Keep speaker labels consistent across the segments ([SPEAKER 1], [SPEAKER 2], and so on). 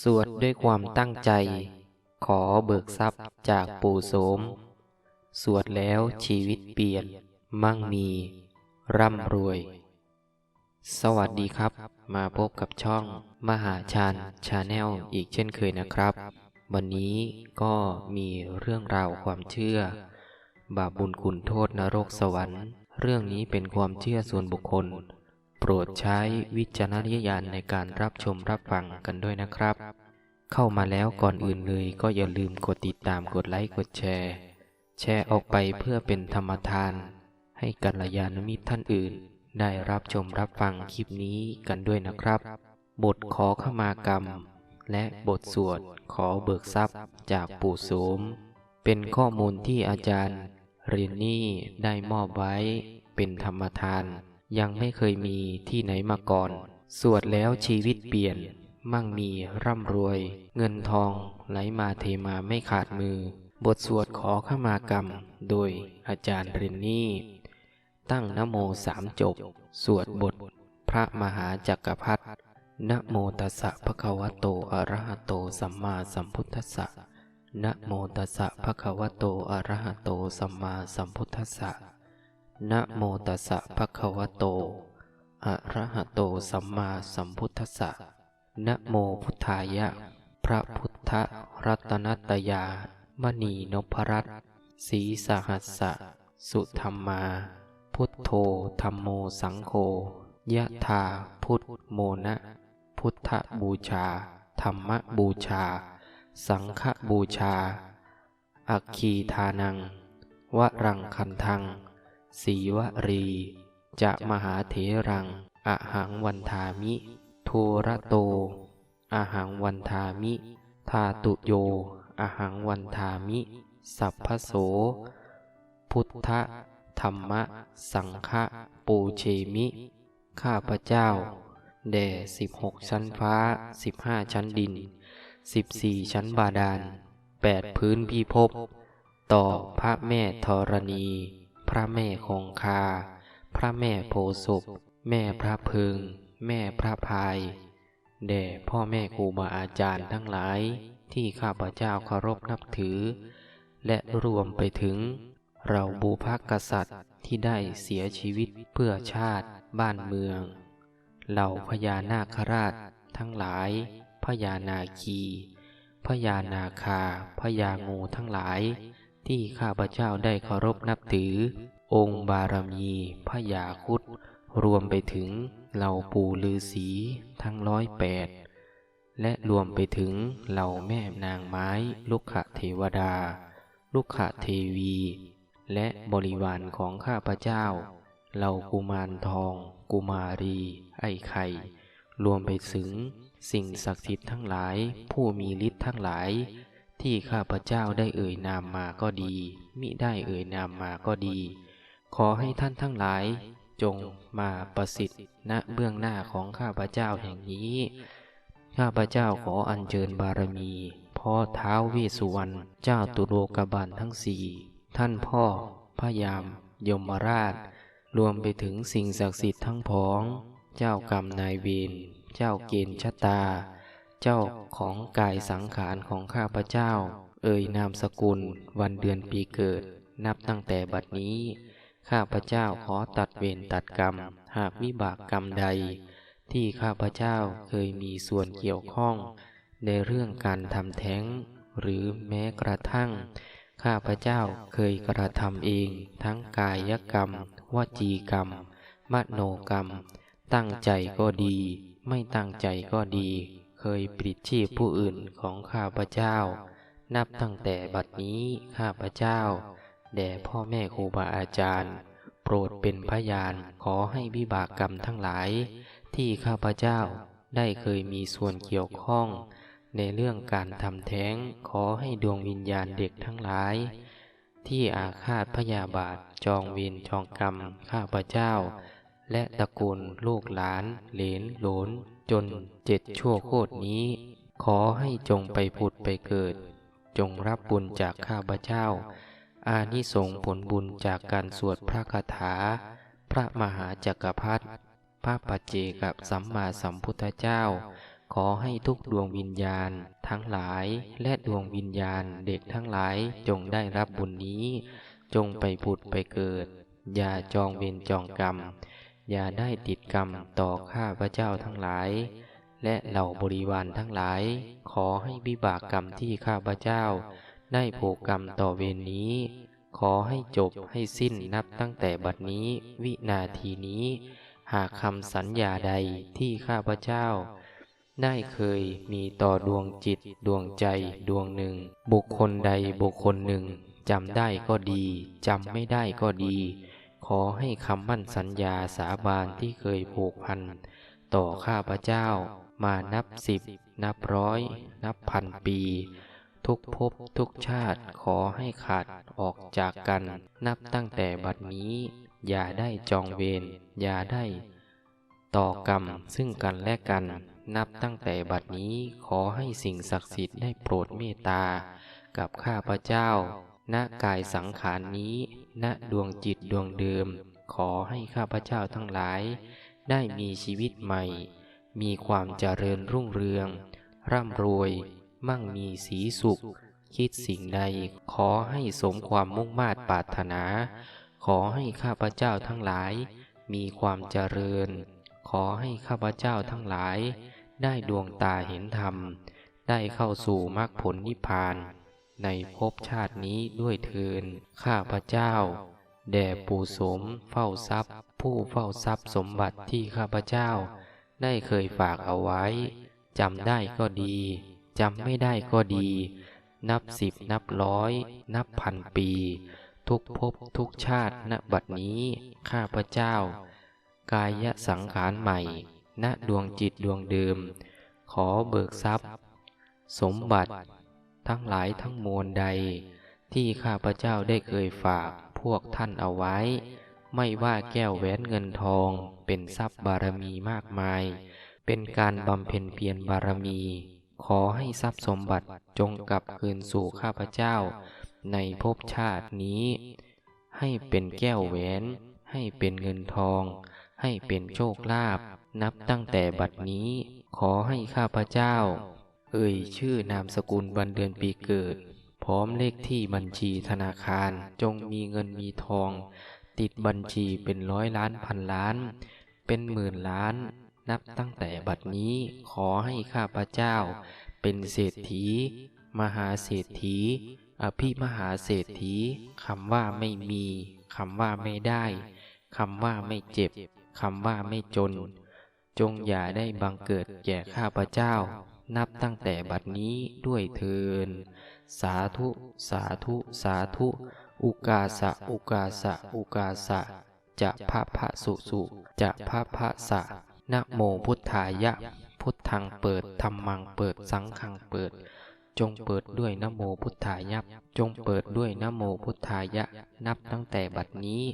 [SPEAKER 1] สวดด้วยความตั้งใจ ขอเบิกทรัพย์จากปู่โสม สวดแล้วชีวิตเปลี่ยน มั่งมี ร่ำรวย สวัสดีครับ มาพบกับช่องมหาชานชาแนลอีกเช่นเคยนะครับ วันนี้ก็มีเรื่องราวความเชื่อ บาปบุญคุณโทษนรกสวรรค์ เรื่องนี้เป็นความเชื่อส่วนบุคคล โปรดใช้วิจารณญาณในการรับชมรับฟังกันด้วยนะครับ เข้ามาแล้วก่อนอื่นเลยก็อย่าลืมกดติดตามกดไลค์กดแชร์ แชร์ออกไปเพื่อเป็นธรรมทาน ให้กัลยาณมิตรท่านอื่น ได้รับชมรับฟังคลิปนี้กันด้วยนะครับ บทขอขมากรรม และบทสวดขอเบิกทรัพย์จากปู่โสม เป็นข้อมูลที่อาจารย์เรียนนี่ได้มอบไว้เป็นธรรมทาน ยังไม่เคยมีที่ไหนมาก่อน สวดแล้วชีวิตเปลี่ยน มั่งมีร่ำรวย เงินทองไหลมาเทมาไม่ขาดมือ บทสวดขอขมากรรม โดยอาจารย์เรนนี่ ตั้งนโมสามจบ สวดบท พระมหาจักรพรรดินะโมตัสสะภะคะวะโตอะระหะโตสัมมาสัมพุทธัสสะนะโมตัสสะภะคะวะโตอะระหะโตสัมมาสัมพุทธัสสะ นะโมตัสสะภะคะวะโต อะระหะโตสัมมาสัมพุทธัสสะ นะโมพุทธายะ พระพุทธรัตนตยา มณีนพรัตน์ศรีสหัสสะ สุธรรมา พุทโธธรรมโมสังโฆ ยะธาพุทธโมนะ พุทธบูชา ธรรมบูชา สังฆบูชา อัคคีทานัง วรังคันทัง สีวรี จะมหาเถรัง อหังวันทามิโทระโต อหังวันทามิทาตุโย อหังวันทามิ สัพพโส พุทธธรรมะ สังฆะปูเชมิ ข้าพเจ้า แด่สิบหกชั้นฟ้าสิบห้าชั้นดินสิบสี่ชั้นบาดาลแปดพื้นพิภพต่อพระแม่ธรณี พระแม่คงคา พระแม่โพศพแม่พระพึง แม่พระพายแด่พ่อแม่ครูบาอาจารย์ทั้งหลายที่ข้าพเจ้าเคารพนับถือ และรวมไปถึง เราบูพกษัตริย์ที่ได้เสียชีวิตเพื่อชาติบ้านเมือง เหล่าพญานาคราชทั้งหลาย พญานาคี พญานาคา พญางูทั้งหลาย ที่ข้าพเจ้าได้เคารพนับถือ องค์บารมีพญาคุดรวมไปถึงเหล่าปู่ฤาษีทั้งร้อยแปดและรวมไปถึงเหล่าแม่นางไม้ลุกขะเทวดาลุกขะเทวี และบริวารของข้าพเจ้า เหล่ากุมารทอง กุมารี ไอ้ไข่ รวมไปถึงสิ่งศักดิ์สิทธิ์ทั้งหลาย ผู้มีฤทธิ์ทั้งหลาย ที่ข้าพเจ้าได้เอ่ยนามมาก็ดี มิได้เอ่ยนามมาก็ดี ขอให้ท่านทั้งหลาย จงมาประสิทธิ์ณเบื้องหน้าของข้าพเจ้าแห่งนี้ ข้าพเจ้าขออัญเชิญบารมีพ่อเท้าวเวสสุวรรณเจ้าตุโลกบาลทั้งสี่ท่านพ่อพระยาม ยมราช รวมไปถึงสิ่งศักดิ์สิทธิ์ทั้งพ้อง เจ้ากรรมนายเวรเจ้าเกณฑ์ชะตา เจ้าของกายสังขารของข้าพเจ้า เอ่ยนามสกุล วันเดือนปีเกิด นับตั้งแต่บัดนี้ ข้าพเจ้าขอตัดเวรตัดกรรม หากวิบากกรรมใด ที่ข้าพเจ้าเคยมีส่วนเกี่ยวข้อง ในเรื่องการทำแท้ง หรือแม้กระทั่ง ข้าพเจ้าเคยกระทำเองทั้งกายกรรม วจีกรรม มโนกรรม ตั้งใจก็ดี ไม่ตั้งใจก็ดี เคยปลิดชีพผู้อื่นของข้าพเจ้า นับตั้งแต่บัดนี้ข้าพเจ้า แด่พ่อแม่ครูบาอาจารย์ โปรดเป็นพยานขอให้วิบากกรรมทั้งหลาย ที่ข้าพเจ้าได้เคยมีส่วนเกี่ยวข้อง ในเรื่องการทำแท้งขอให้ดวงวิญญาณเด็กทั้งหลาย ที่อาฆาตพยาบาทจองเวรจองกรรมข้าพเจ้า และตระกูลลูกหลาน เหลนหลน จนเจ็ดชั่วโคตรนี้ ขอให้จงไปผุดไปเกิด จงรับบุญจากข้าพเจ้า อานิสงผลบุญจากการสวดพระคาถา พระมหาจักรพรรดิพระปัจเจกับสัมมาสัมพุทธเจ้า ขออให้ทุกดวงวิญญาณ ทั้งหลายและดวงวิญญาณเด็กทั้งหลายจงได้รับบุญนี้ จงไปผุดไปเกิด อย่าจองเวรจองกรรม อย่าได้ติดกรรมต่อข้าพระเจ้าทั้งหลาย และเหล่าบริวารทั้งหลาย ขอให้วิบากกรรมที่ข้าพระเจ้า ได้ผูกกรรมต่อเวรนี้ ขอให้จบให้สิ้นนับตั้งแต่บัดนี้วินาทีนี้ หากคำสัญญาใดที่ข้าพเจ้า ได้เคยมีต่อดวงจิตดวงใจดวงหนึ่ง บุคคลใดบุคคลหนึ่งจำได้ก็ดีจำไม่ได้ก็ดี ขอให้คำมั่นสัญญาสาบานที่เคยผูกพัน ต่อข้าพเจ้ามานับสิบ นับร้อย นับพันปี ทุกภพทุกชาติขอให้ขาดออกจากกัน นับตั้งแต่บัดนี้ อย่าได้จองเวรอย่าได้ต่อกรรมซึ่งกันและกัน นับตั้งแต่บัดนี้ขอให้สิ่งศักดิ์สิทธิ์ได้โปรดเมตตา กับข้าพเจ้า ณกายสังขารนี้ ณดวงจิตดวงเดิม ขอให้ข้าพเจ้าทั้งหลาย ได้มีชีวิตใหม่ มีความเจริญรุ่งเรือง ร่ำรวย มั่งมีสีสุข คิดสิ่งใด ขอให้สมความมุ่งมา่ปรารถนา ขอให้ข้าพเจ้าทั้งหลาย มีความเจริญ ขอให้ข้าพเจ้าทั้งหลาย ได้ดวงตาเห็นธรรม ได้เข้าสู่มรรคผลนิพพาน ในภพชาตินี้ด้วยเทินข้าพระเจ้า แด่ปู่สมเฝ้าทรัพย์ ผู้เฝ้าทรัพย์สมบัติที่ข้าพระเจ้า ได้เคยฝากเอาไว้จำได้ก็ดีจำไม่ได้ก็ดี นับสิบนับร้อย นับพันปี ทุกภพทุกชาติณบัดนี้ ข้าพระเจ้า กายสังขารใหม่ ณดวงจิตดวงเดิม ขอเบิกทรัพย์ สมบัติ ทั้งหลายทั้งมวลใด ที่ข้าพเจ้าได้เคยฝากพวกท่านเอาไว้ ไม่ว่าแก้วแหวนเงินทอง เป็นทรัพย์บารมีมากมาย เป็นการบำเพ็ญเพียรบารมี ขอให้ทรัพย์สมบัติจงกลับคืนสู่ข้าพเจ้า ในภพชาตินี้ ให้เป็นแก้วแหวน ให้เป็นเงินทอง ให้เป็นโชคลาภนับตั้งแต่บัดนี้ขอให้ข้าพเจ้า เอ่ยชื่อนามสกุลวันเดือนปีเกิด พร้อมเลขที่บัญชีธนาคารจงมีเงินมีทอง ติดบัญชีเป็นร้อยล้านพันล้าน เป็นหมื่นล้าน นับตั้งแต่บัดนี้ขอให้ข้าพเจ้า เป็นเศรษฐี มหาเศรษฐี อภิมหาเศรษฐีคำว่าไม่มีคำว่าไม่ได้คำว่าไม่เจ็บคำว่าไม่จน จงอย่าได้บังเกิดแก่ข้าพเจ้า นับตั้งแต่บัดนี้ด้วยเทิน สาธุ สาธุ สาธุ อุกาสะ อุกาสะ อุกาสะ จะพระพระสุสุจะพระพระสะนะโมพุทธายะ พุทธังเปิดธรรมังเปิดสังฆังเปิด จงเปิดด้วยนโมพุทธายะ จงเปิดด้วยนโมพุทธายะ นับตั้งแต่บัดนี้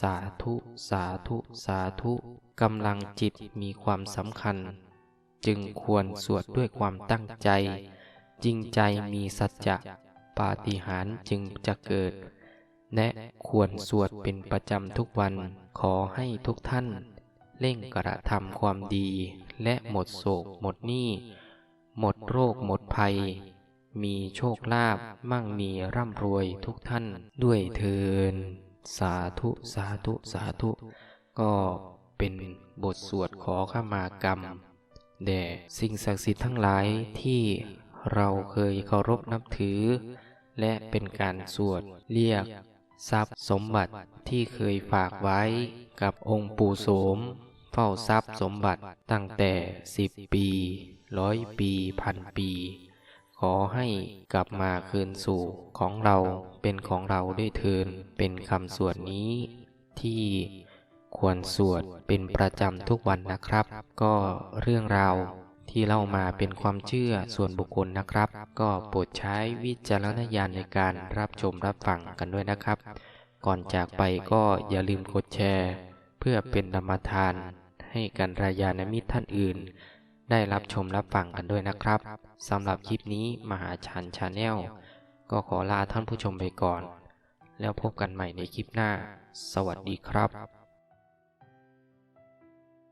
[SPEAKER 1] สาธุ สาธุ สาธุ กำลังจิตมีความสำคัญ จึงควรสวดด้วยความตั้งใจ จริงใจมีสัจจะปาฏิหาริย์จึงจะเกิดแนะควรสวดเป็นประจำทุกวันขอให้ทุกท่าน เร่งกระทำความดี และหมดโศกหมดหนี้ หมดโรคหมดภัย มีโชคลาภมั่งมีร่ำรวยทุกท่านด้วยเทินสาธุสาธุสาธุ ก็เป็นบทสวดขอขมากรรม แด่สิ่งศักดิ์สิทธิ์ทั้งหลายที่เราเคยเคารพนับถือ และเป็นการสวดเรียก ทรัพย์สมบัติที่เคยฝากไว้กับองค์ปู่โสม เฝ้าทรัพย์สมบัติตั้งแต่สิบปีร้อยปีพันปี ขอให้กลับมาคืนสู่ของเราเป็นของเราด้วยเทินเป็นคำสวดนี้ที่ ควรสวดเป็นประจำทุกวันนะครับ ก็เรื่องราวที่เล่ามาเป็นความเชื่อส่วนบุคคลนะครับ ก็โปรดใช้วิจารณญาณในการรับชมรับฟังกันด้วยนะครับ ก่อนจากไปก็อย่าลืมกดแชร์ เพื่อเป็นธรรมทาน ให้กันรายาณมิตรท่านอื่น ได้รับชมรับฟังกันด้วยนะครับสำหรับคลิปนี้มหาชันชาแนลก็ขอลาท่านผู้ชมไปก่อน แล้วพบกันใหม่ในคลิปหน้า สวัสดีครับ